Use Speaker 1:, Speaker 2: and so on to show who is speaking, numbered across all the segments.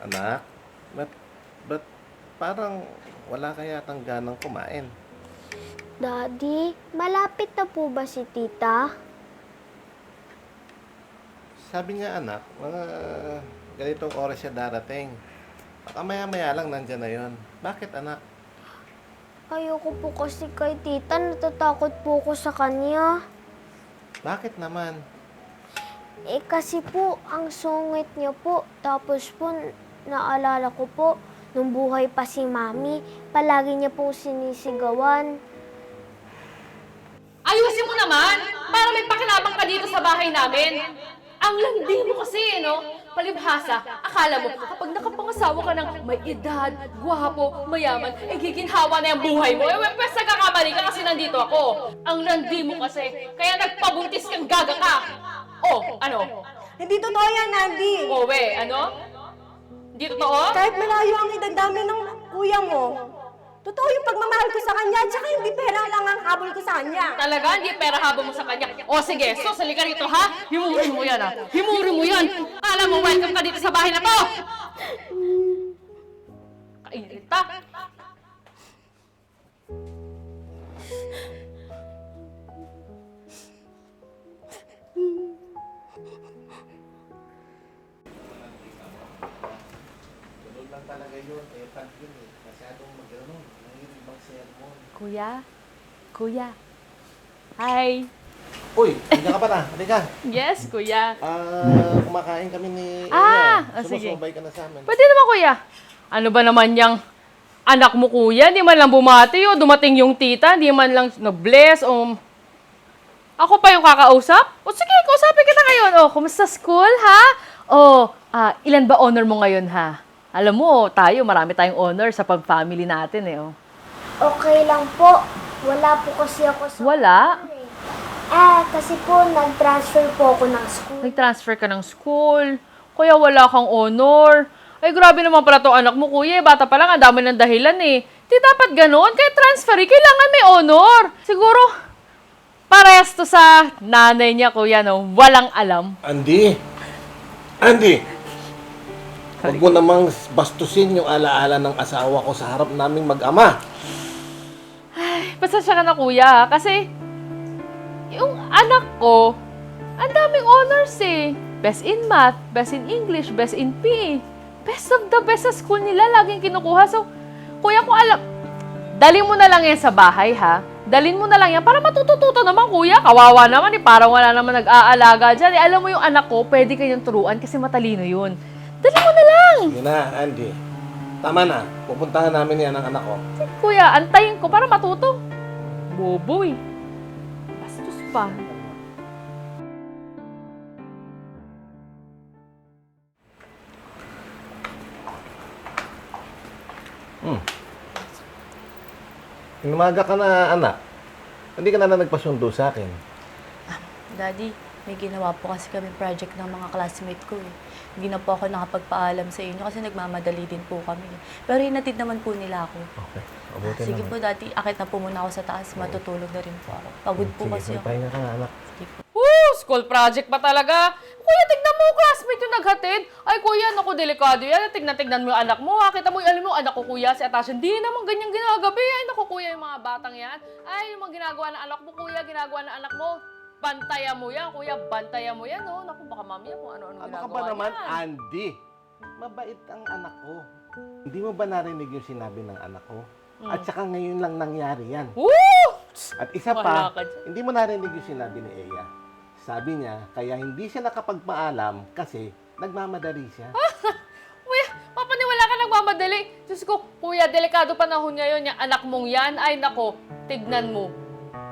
Speaker 1: Anak, ba't, ba't parang wala ka yatang ganang kumain?
Speaker 2: Daddy, malapit na po ba si tita?
Speaker 1: Sabi nga anak, mga ganitong oras siya darating. Baka maya-maya lang nandyan na yon. Bakit anak?
Speaker 2: Ayoko po kasi kay tita, natatakot po ko sa kanya.
Speaker 1: Bakit naman?
Speaker 2: Eh kasi po, ang sungit niya po. Tapos po, naalala ko po, nung buhay pa si Mami, palagi niya po sinisigawan.
Speaker 3: Ayusin mo naman! Para may pakinabang ka dito sa bahay namin. Ang landi mo kasi, no? Palibhasa, akala mo, kapag nakapangasawa ka ng may edad, gwapo, mayaman, eh giginhawa na yung buhay mo. Eh, pwes nagkakamali ka kasi nandito ako. Ang landi mo kasi, kaya nagpabuntis kang gaga ka. Oh, ano?
Speaker 4: Hindi totoo yan, Andy.
Speaker 3: Oh, we, ano? Hindi totoo?
Speaker 4: Kahit malayo ang edad namin ng kuya mo, totoo yung pagmamahal ko sa kanya, tsaka hindi pera lang ang habol ko sa kanya.
Speaker 3: Talaga, hindi pera habang mo sa kanya. O sige, so sali ka rito ha. Himuri mo yan ha. Himuri mo yan. Alam mo, welcome ka dito sa bahay na to.
Speaker 1: Tulog yun. Eh, pag yun eh. Masyadong mag-ano. Nangiribang sermon.
Speaker 3: Kuya. Kuya. Hi.
Speaker 1: Uy, hindi ka pa na. Halika.
Speaker 3: Yes, kuya.
Speaker 1: Ah, kumakain kami ni
Speaker 3: Ah, ah, sige.
Speaker 1: Sumusubay ka na sa amin.
Speaker 3: Pwede naman kuya. Ano ba naman yung anak mo kuya? Hindi man lang bumati o dumating yung tita. Hindi man lang nag-bless o... Ako pa yung kakausap? O sige, kausapin kita ngayon. O, kumusta school ha? O, ah, ilan ba honor mo ngayon ha? Alam mo, tayo, marami tayong honor sa pag-family natin eh. Oh.
Speaker 2: Okay lang po. Wala po kasi ako sa...
Speaker 3: Wala?
Speaker 2: Eh, kasi po, nag-transfer po ako ng school.
Speaker 3: Nag-transfer ka ng school. Kaya wala kang honor. Ay, grabe naman pala tong anak mo, kuya. Bata pa lang, ang dami ng dahilan eh. Di dapat ganon. Kaya transfer, eh, kailangan may honor. Siguro, parehas to sa nanay niya, kuya, no? Walang alam.
Speaker 1: Andy! Andy! Huwag mo namang bastusin yung alaala ng asawa ko sa harap naming mag-ama.
Speaker 3: Pasensya ka na, kuya? Kasi, yung anak ko, ang daming honors eh. Best in math, best in English, best in PE. Best of the best sa school nila, laging kinukuha. So, kuya, kung alam, dalhin mo na lang yan sa bahay, ha? Dalhin mo na lang yan para matutututo naman, kuya. Kawawa naman eh, parang wala naman nag-aalaga dyan. Eh, alam mo yung anak ko, pwede kayong turuan kasi matalino yun. Dalhin mo na lang!
Speaker 1: Yun na, Andy. Tama na. Pupuntahan namin yan ang anak ko.
Speaker 3: Kuya, antayin ko para matuto. Bobo eh. Bastos pa.
Speaker 1: Inumaga ka na, anak. Hindi ka na na nagpasundo sa akin.
Speaker 5: Daddy, may ginawa po kasi kami project ng mga classmate ko eh. Hindi na po ako nakapagpaalam sa inyo kasi nagmamadali din po kami. Pero hinatid naman po nila ako.
Speaker 1: Okay. Mabuti
Speaker 5: Sige
Speaker 1: naman.
Speaker 5: po, Daddy, akit na po muna ako sa taas. Matutulog na rin po ako. Pagod po
Speaker 1: Sige,
Speaker 5: kasi ako.
Speaker 1: magpahinga ka nga, anak.
Speaker 5: Sige po.
Speaker 3: Woo! School project pa talaga. Kuya, tignan mo, classmate yung naghatid. Ay, kuya, naku, delikado yan. Tignan-tignan mo yung anak mo. Ha? Kita mo, alam mo, anak ko, kuya, si Atasha, hindi naman ganyan ginagabi. Ay, naku, kuya, yung mga batang yan. Ay, yung mga ginagawa ng anak mo, kuya, ginagawa ng anak mo. Bantayan mo yan, kuya, bantayan mo yan, oh. Naku, baka mamaya kung ano-ano
Speaker 1: Ano ka
Speaker 3: ginagawa
Speaker 1: ba naman,
Speaker 3: yan.
Speaker 1: Andy? Mabait ang anak ko. Hindi mo ba narinig yung sinabi ng anak ko?
Speaker 3: Hmm.
Speaker 1: At saka ngayon lang nangyari yan.
Speaker 3: Woo!
Speaker 1: At isa
Speaker 3: Wala
Speaker 1: pa,
Speaker 3: ka dyan.
Speaker 1: hindi mo narinig yung sinabi ni Eya. Sabi niya, kaya hindi siya nakapagpaalam kasi nagmamadali siya.
Speaker 3: Kuya, papaniwala ka nagmamadali. Diyos ko, kuya, delikado panahon ngayon. Yung anak mong yan, ay nako, tignan mo.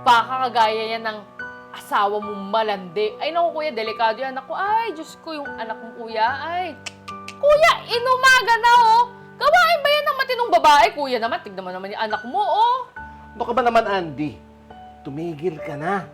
Speaker 3: Baka kagaya yan ng asawa mong malandi. Ay nako, kuya, delikado yan. Ako, ay, Diyos ko, yung anak mong kuya, ay. Kuya, inumaga na, oh. Gawain ba yan ng matinong babae? Kuya naman, tignan mo naman yung anak mo, oh.
Speaker 1: Ano ka ba naman, Andy? Tumigil ka na.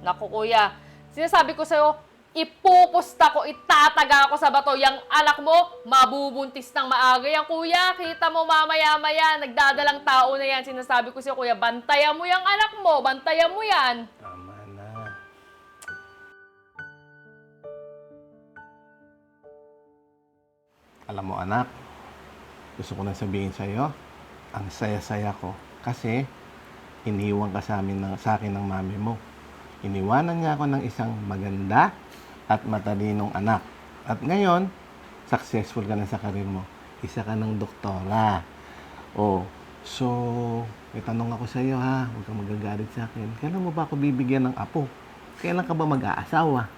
Speaker 3: Naku, kuya, sinasabi ko sa'yo, ipupusta ko, itataga ko sa bato. Yang anak mo, mabubuntis ng maaga yan, kuya. Kita mo mamaya-maya, nagdadalang tao na yan. Sinasabi ko sa'yo, kuya, bantayan mo yung anak mo, bantayan mo yan.
Speaker 1: Tama na. Alam mo anak, gusto ko na sabihin sa'yo, ang saya-saya ko kasi iniwan ka sa, amin ng, sa akin ng mami mo. Iniwanan niya ako ng isang maganda at matalinong anak. At ngayon, successful ka na sa karir mo. Isa ka ng doktora. Oh, so, may tanong ako sa iyo ha. Huwag kang magagalit sa akin. Kailan mo ba ako bibigyan ng apo? Kailan ka ba mag-aasawa?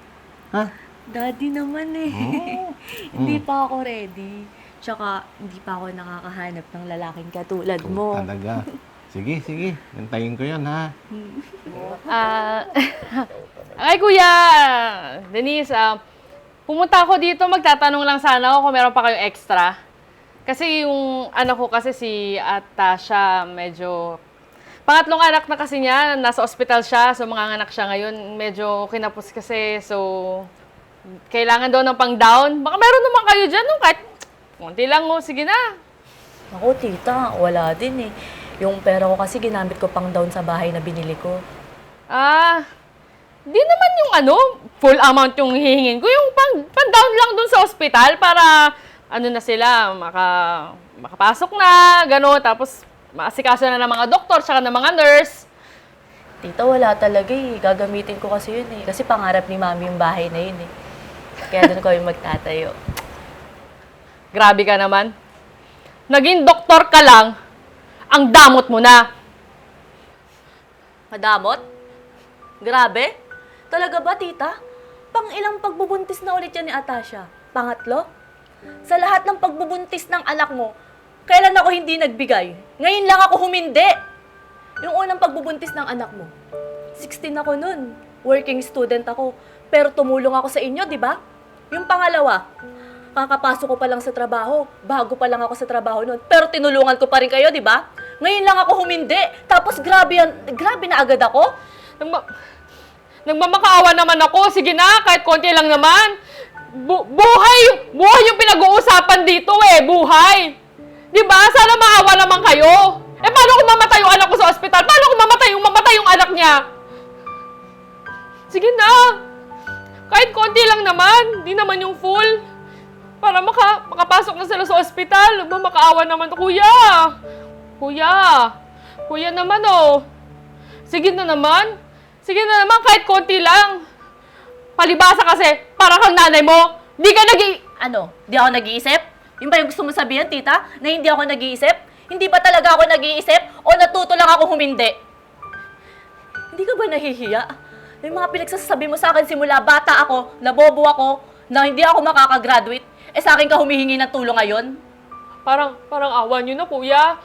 Speaker 1: Ha?
Speaker 5: Daddy naman eh.
Speaker 1: Oh.
Speaker 5: hindi pa ako ready. Tsaka, hindi pa ako nakakahanap ng lalaking katulad mo.
Speaker 1: Talaga. Sige, sige. Hintayin ko yan ha.
Speaker 3: Ah, ay kuya, Denise, ah, pumunta ako dito, magtatanong lang sana ako kung meron pa kayong extra. Kasi yung anak ko kasi si Atasha, medyo... Pangatlong anak na kasi niya, nasa ospital siya, so mga anak siya ngayon, medyo kinapos kasi, so kailangan daw ng pang-down. Baka meron naman kayo dyan, no? kahit konti lang, oh, sige na.
Speaker 5: Ako, tita, wala din eh. Yung pera ko kasi ginamit ko pang down sa bahay na binili ko.
Speaker 3: Ah, di naman yung ano, full amount yung hihingin ko. Yung pang, pang-down lang dun sa ospital para ano na sila, maka, makapasok na, gano'n. Tapos maasikaso na ng mga doktor, tsaka ng mga nurse.
Speaker 5: Tita, wala talaga eh. Gagamitin ko kasi yun eh. Kasi pangarap ni mami yung bahay na yun eh. Kaya doon yung magtatayo.
Speaker 3: Grabe ka naman. Naging doktor ka lang, ang damot mo na.
Speaker 5: Madamot? Grabe? Talaga ba, tita? Pang ilang pagbubuntis na ulit yan ni Atasha? Pangatlo? Sa lahat ng pagbubuntis ng anak mo, kailan ako hindi nagbigay? Ngayon lang ako humindi! Yung unang pagbubuntis ng anak mo, 16 ako nun. Working student ako. Pero tumulong ako sa inyo, di ba? Yung pangalawa, kakapasok ko pa lang sa trabaho. Bago pa lang ako sa trabaho nun. Pero tinulungan ko pa rin kayo, di ba? Ngayon lang ako humindi. Tapos grabe, yan, grabe na agad ako.
Speaker 3: Nagma Nagmamakaawa naman ako. Sige na, kahit konti lang naman. Bu- buhay! Buhay yung pinag-uusapan dito eh. Buhay! Di ba? Sana maawa naman kayo. Eh, paano kung mamatay yung anak ko sa ospital? Paano kung mamatay yung mamatay yung anak niya? Sige na. Kahit konti lang naman. Di naman yung full. Para maka, makapasok na sila sa ospital. Nagmamakaawa naman. Kuya! Kuya! Kuya naman oh. Sige na naman. Sige na naman, kahit konti lang. Palibasa kasi, para kang nanay mo. Di ka nag
Speaker 5: Ano? Di ako nag-iisip? Yung ba yung gusto mo sabihin, tita? Na hindi ako nag-iisip? Hindi ba talaga ako nag-iisip? O natuto lang ako humindi? Hindi ka ba nahihiya? Yung mga pinagsasabi mo sa akin simula bata ako, nabobo ako, na hindi ako makakagraduate, eh sa akin ka humihingi ng tulong ngayon?
Speaker 3: Parang, parang awa nyo na, kuya.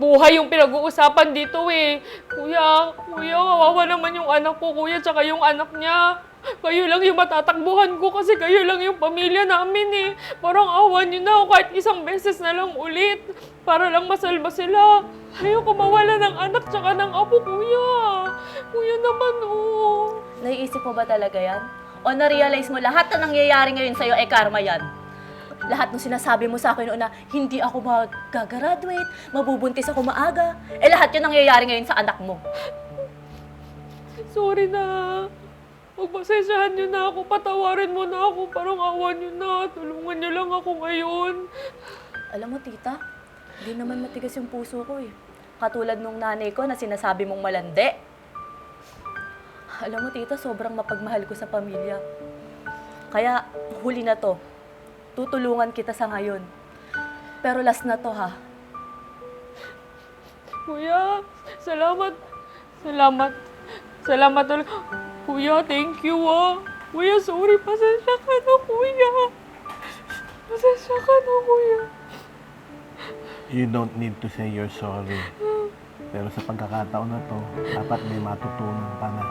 Speaker 3: Buhay yung pinag-uusapan dito eh. Kuya, kuya, kawawa naman yung anak ko, kuya, tsaka yung anak niya. Kayo lang yung matatakbuhan ko kasi kayo lang yung pamilya namin eh. Parang awa nyo na kahit isang beses na lang ulit. Para lang masalba sila. Ayoko mawala ng anak tsaka ng apo, kuya. Kuya naman, oh.
Speaker 5: Naiisip mo ba talaga yan? O na-realize mo lahat na nangyayari ngayon sa'yo ay karma yan? Lahat ng sinasabi mo sa akin noon na hindi ako mag-graduate, mabubuntis ako maaga, eh lahat yun nangyayari ngayon sa anak mo.
Speaker 3: Sorry na. Pagpasensyahan niyo na ako. Patawarin mo na ako. Parang awa niyo na. Tulungan niyo lang ako ngayon.
Speaker 5: Alam mo, tita, hindi naman matigas yung puso ko eh. Katulad nung nanay ko na sinasabi mong malandi. Alam mo, tita, sobrang mapagmahal ko sa pamilya. Kaya, huli na to. Tutulungan kita sa ngayon. Pero last na to, ha?
Speaker 3: Kuya, salamat. Salamat. Salamat ulit. Kuya, thank you ah. Kuya, sorry. Pasensya ka na, kuya. Pasensya ka na, kuya.
Speaker 1: You don't need to say you're sorry. Pero sa pagkakataon na to, dapat may matutunan ka na.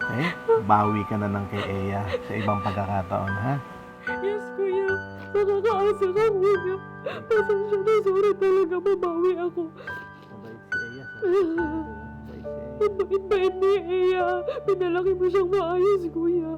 Speaker 1: Okay? Bawi ka na ng kay Eya sa ibang pagkakataon, ha?
Speaker 3: Yes. Nakakaasa ka, kuya. Pasensya na. Sorry talaga. Babawi ako.
Speaker 1: Mabait si. Mabait si Eya.
Speaker 3: Ang bait-bait ni Eya. Pinalaki mo siyang maayos, kuya.